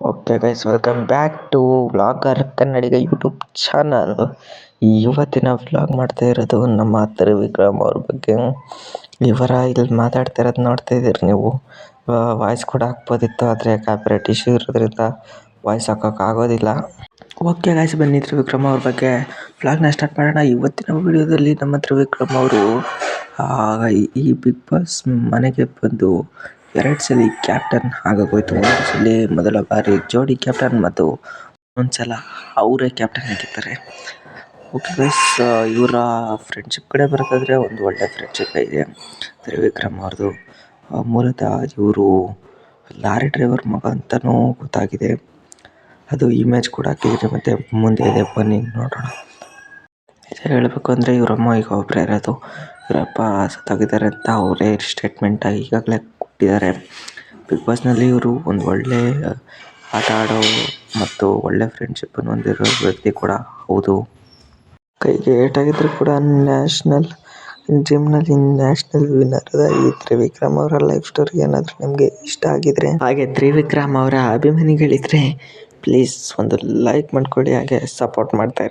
Okay guys welcome back to vlogger Kannadiga YouTube channel ಇವತ್ತಿನ vlog ಮಾಡ್ತಾ ಇರೋದು ನಮ್ಮ ತ್ರಿವಿಕ್ರಮ್ ಅವ್ರ ಬಗ್ಗೆ. ಇವರ ಇಲ್ಲಿ ಮಾತಾಡ್ತಾ ಇರೋದು ನೋಡ್ತಾ ಇದ್ದೀರಿ ನೀವು. ವಾಯ್ಸ್ ಕೂಡ ಹಾಕ್ಬೋದಿತ್ತು, ಆದರೆ ಕಾಪಿರೈಟ್ ಇಶ್ಯೂ ಇರೋದ್ರಿಂದ ವಾಯ್ಸ್ ಹಾಕೋಕ್ಕಾಗೋದಿಲ್ಲ ಓಕೆ ಗೈಸ್ ಬನ್ನಿ ತ್ರಿವಿಕ್ರಮ್ ಅವ್ರ ಬಗ್ಗೆ. ವ್ಲಾಗ್ನ ಸ್ಟಾರ್ಟ್ ಮಾಡೋಣ. ಇವತ್ತಿನ ವಿಡಿಯೋದಲ್ಲಿ ನಮ್ಮ ತ್ರಿವಿಕ್ರಮ್ ಅವರು ಈ ಬಿಗ್ ಬಾಸ್ ಮನೆಗೆ ಬಂದು ಎರಡು ಸಲ ಕ್ಯಾಪ್ಟನ್ ಆಗೋಗೋಯ್ತು ಒಂದು ಸಲ ಮೊದಲ ಬಾರಿ ಜೋಡಿ ಕ್ಯಾಪ್ಟನ್ ಮತ್ತು ಒಂದ್ಸಲ ಅವರೇ ಕ್ಯಾಪ್ಟನ್ ಆಗಿದ್ದಾರೆ. ಓಕೆ ಗೈಸ್ ಇವರ ಫ್ರೆಂಡ್ಶಿಪ್ ಕಡೆ ಬರೋದಾದರೆ ಒಂದು ಒಳ್ಳೆ ಫ್ರೆಂಡ್ಶಿಪ್ ಇದೆ. ತ್ರಿವಿಕ್ರಮ್ ಅವ್ರದ್ದು ಮೂಲತಃ ಇವರು ಲಾರಿ ಡ್ರೈವರ್ ಮಗ ಅಂತಲೂ ಗೊತ್ತಾಗಿದೆ. ಅದು ಇಮೇಜ್ ಕೂಡ ಹಾಕಿದ್ರೆ ಮತ್ತೆ ಮುಂದೆ ಇದೆ. ಬನ್ನಿ, ನೋಡೋಣ. ಹೇಳಬೇಕು ಅಂದರೆ ಇವರಮ್ಮ ಈಗ ಒಬ್ಬರೇ ಇರೋದು. ಇವರಪ್ಪ ಸತ್ತಾಗಿದ್ದಾರೆ ಅಂತ ಅವರೇ ಸ್ಟೇಟ್ಮೆಂಟ್ ಈಗಾಗಲೇ ಕೊಟ್ಟಿದ್ದಾರೆ. ಬಿಗ್ ಬಾಸ್ನಲ್ಲಿ ಇವರು ಒಂದು ಒಳ್ಳೆ ಆಟ ಆಡೋ ಮತ್ತು ಒಳ್ಳೆ ಫ್ರೆಂಡ್ಶಿಪ್ಪನ್ನು ಹೊಂದಿರೋ ವ್ಯಕ್ತಿ ಕೂಡ ಹೌದು. ಕೈಗೆ ಏಟಾಗಿದ್ರು ಕೂಡ ನ್ಯಾಷನಲ್ ಜಿಮ್ನಲ್ಲಿ ನ್ಯಾಷನಲ್ ವಿನ್ನರ್ ಈ ತ್ರಿವಿಕ್ರಮ್ ಅವರ ಲೈಫ್ ಸ್ಟೋರಿ ಏನಾದರೂ ನಿಮಗೆ ಇಷ್ಟ ಆಗಿದ್ರೆ? ಹಾಗೆ ತ್ರಿವಿಕ್ರಮ್ ಅವರ ಅಭಿಮಾನಿಗಳಿದ್ರೆ ಪ್ಲೀಸ್ ಒಂದು ಲೈಕ್ ಮಾಡ್ಕೊಳ್ಳಿ, ಹಾಗೆ ಸಪೋರ್ಟ್ ಮಾಡ್ತಾ ಇರಿ.